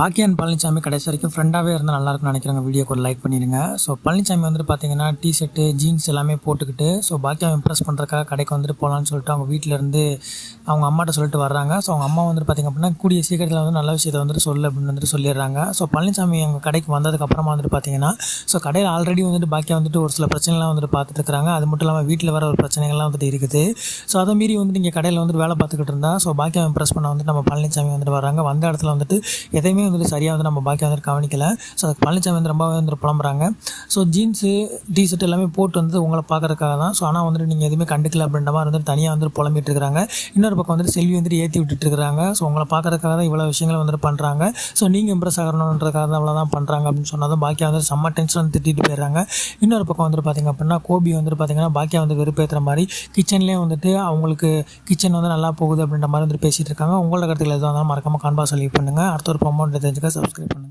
பாக்கியன் பழனிசாமி கடைசி வரைக்கும் ஃப்ரெண்டாகவே இருந்தால் நல்லா நினைக்கிறாங்க. வீடியோக்கு ஒரு லைக் பண்ணிடுங்க. ஸோ பழனிசாமி வந்துட்டு பார்த்தீங்கன்னா டி ஷர்ட்டு ஜீன்ஸ் எல்லாமே போட்டுக்கிட்டு ஸோ பாக்கியாவை இம்ப்ரெஸ் பண்ணுறக்காக கடைக்கு வந்துட்டு போகலான்னு சொல்லிட்டு அவங்க வீட்டில் இருந்து அவங்க அம்மாட்ட சொல்லிட்டு வர்றாங்க. ஸோ அவங்க அம்மா வந்துட்டு பார்த்திங்க அப்படின்னா கூடிய சீக்கிரத்தில் வந்து நல்ல விஷயத்தை வந்துட்டு சொல்லு அப்படின்னு வந்துட்டு சொல்லிடுறாங்க. ஸோ பழனிசாமி அங்கே கடைக்கு வந்ததுக்கப்புறமா வந்துட்டு பார்த்தீங்கன்னா ஸோ கடையில் ஆல்ரெடி வந்துட்டு பாக்கியா வந்துட்டு ஒரு சில பிரச்சனைலாம் வந்துட்டு பார்த்துட்டு அது மட்டும் இல்லாமல் வீட்டில் வர ஒரு பிரச்சனைகள்லாம் வந்துட்டு இருக்குது. ஸோ அதை மீறி வந்துட்டு இங்கே கடையில் வந்துட்டு வேலை பார்த்துக்கிட்டு இருந்தால் ஸோ பாக்கியா இம்ப்ரெஸ் பண்ண வந்துட்டு நம்ம பழனிசாமி வந்துட்டு வராங்க வந்த இடத்துல வந்துட்டு எதையுமே வந்துட்டு சரியாக வந்து நம்ம பாக்கி வந்துட்டு கவனிக்கல. ஸோ அதுக்கு பழனிசாமி வந்து ரொம்பவே வந்துட்டு புலம்புறாங்க. ஸோ ஜீன்ஸு டிஷர்ட் எல்லாமே போட்டு வந்து உங்களை பார்க்கறதுக்காக தான். ஸோ ஆனால் வந்துட்டு நீங்கள் எதுவுமே கண்டுக்கல அப்படின்ற மாதிரி வந்துட்டு தனியாக வந்துட்டு புலம்பிட்டு இருக்கிறாங்க. இன்னொரு பக்கம் வந்துட்டு செல்வி வந்துட்டு ஏற்றி விட்டுட்டு இருக்கிறாங்க. ஸோ உங்களை பார்க்குறக்காக தான் இவ்வளோ விஷயங்களை வந்துட்டு பண்ணுறாங்க ஸோ நீங்கள் இம்ப்ரெஸ் ஆகணுன்றதுக்காக தான் அவ்வளோ தான் பண்ணுறாங்க அப்படின்னு சொன்னதும் பாக்கியா வந்துட்டு செம்ம டென்ஷன் வந்து திட்டிட்டு போயிடுறாங்க. இன்னொரு பக்கம் வந்துட்டு பார்த்திங்க அப்படின்னா கோபி வந்துட்டு பார்த்திங்கன்னா பாக்கியா வந்து வெறுப்பேற்றுற மாதிரி கிச்சன்லேயே வந்துட்டு அவங்களுக்கு கிச்சன் வந்து நல்லா போகுது அப்படின்ற மாதிரி வந்துட்டு பேசிகிட்டு இருக்காங்க. உங்களோட கருத்துக்கள் எதுவும் இருந்தாலும் மறக்காமல் காண்பா சொல்லி பண்ணுங்கள் அடுத்த ஒரு करें चैनल का सब्सक्राइब करना।